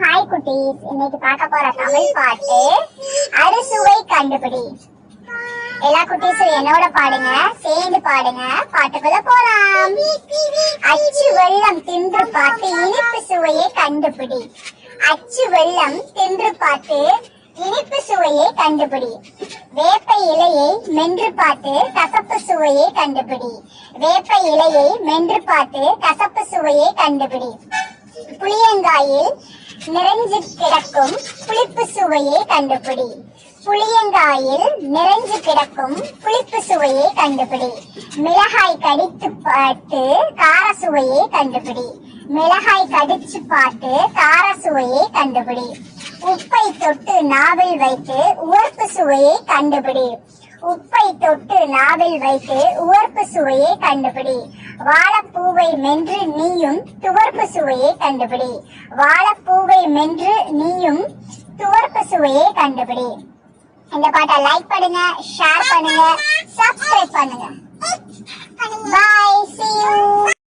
Hi குட்டீஸ் இன்னைக்கு பார்க்க போற தமிழ் பாட்டு அறுசுவை கண்டுபிடி. எல்லா குட்டீஸும் என்னோட பாடுங்க சேர்ந்து பாடுங்க. பாட்டுக்குள்ள போலாம். அச்சு வெள்ளம் தின்று பார்த்து இனிப்பு சுவையை கண்டுபிடி. அச்சு வெள்ளம் தின்று பார்த்து இனிப்பு சுவையை கண்டுபிடி. வேப்ப இலையை மென்று பார்த்து கசப்பு சுவையை கண்டுபிடி. வேப்ப இலையை மென்று பார்த்து கசப்பு சுவையை கண்டுபிடி. புளியங்காயில் நிறைஞ்சு கிடக்கும் புளிப்பு சுவையை கண்டுபிடி. புளியங்காயில் நிறைஞ்சு கிடக்கும் புளிப்பு சுவையை கண்டுபிடி. மிளகாய் கடித்து பார்த்து கார சுவையை கண்டுபிடி. மிளகாய் கடிச்சு பார்த்து கார சுவையை கண்டுபிடி. உப்பை தொட்டு நாவில் வைத்து உவர்ப்பு சுவையை கண்டுபிடி. உப்பை தொட்டு நாவில் வைத்து உவர்ப்பு சுவையை கண்டுபிடி. வாழப்பூவை மென்று நீயும் துவர்ப்பு சுவையை கண்டுபிடி வாழைப்பூவை மென்று நீயும் துவர்ப்பு சுவையை கண்டுபிடி இந்த பாட்டை லைக் பண்ணுங்க ஷேர் பண்ணுங்க சப்ஸ்கிரைப் பண்ணுங்க.